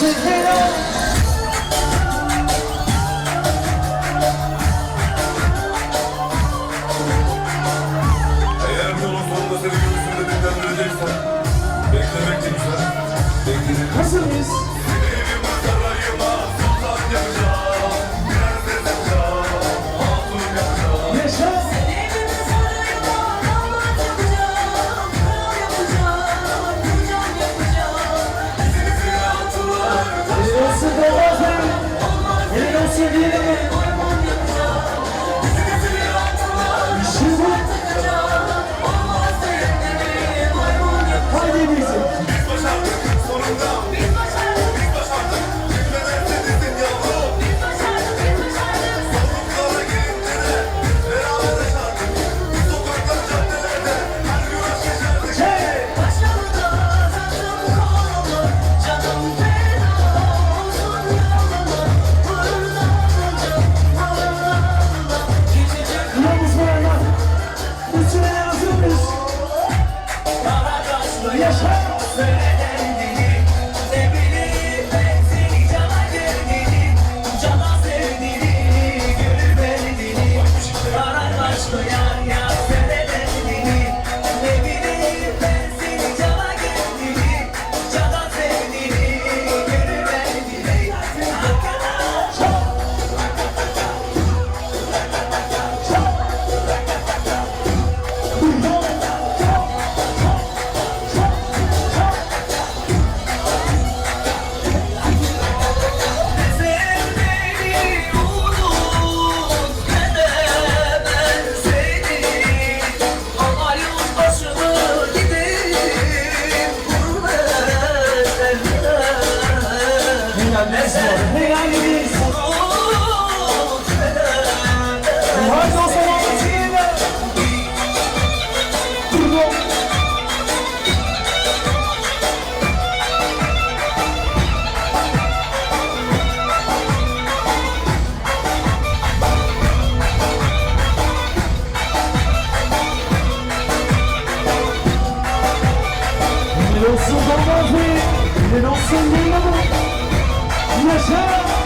to hit on. Yes, sir. olsun Dolmazi, senin olsun Dolmazi. Yaşa!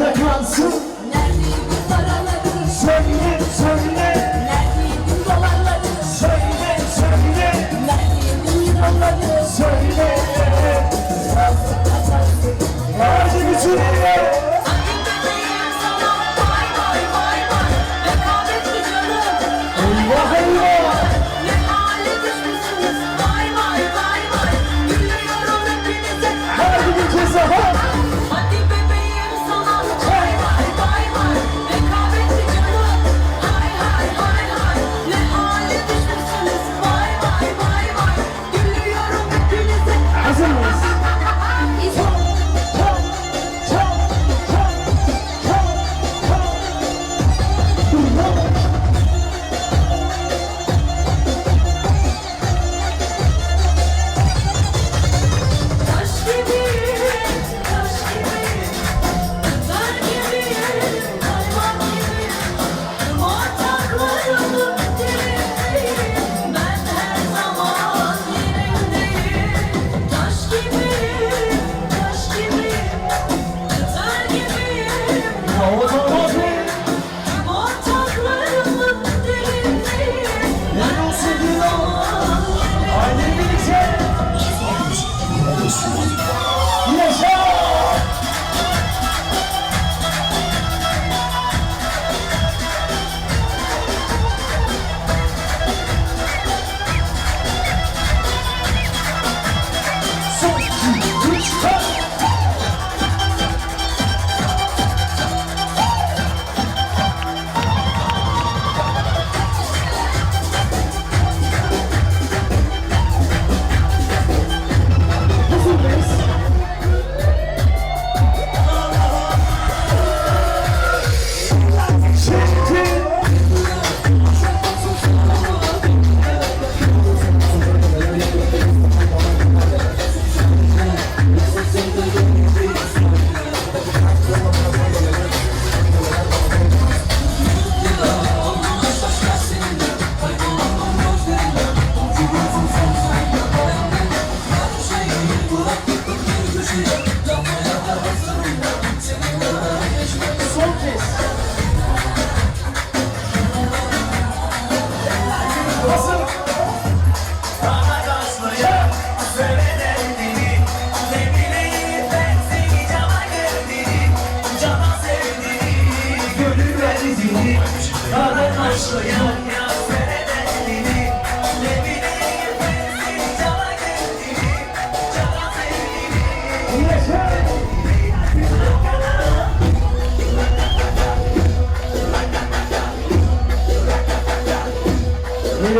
bırakansın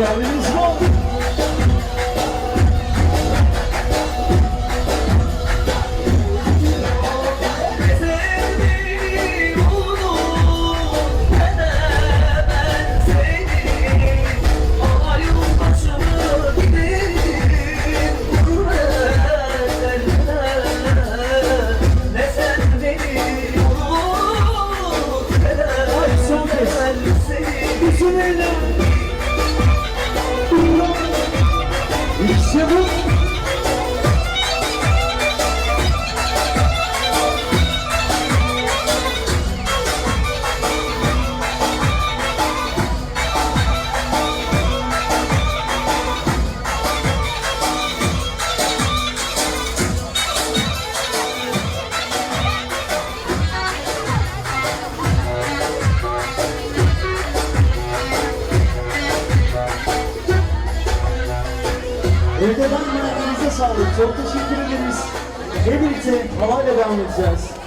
Değerli izleyiciler. sağlık. Çok teşekkür ederiz. Hep birlikte havayla devam edeceğiz.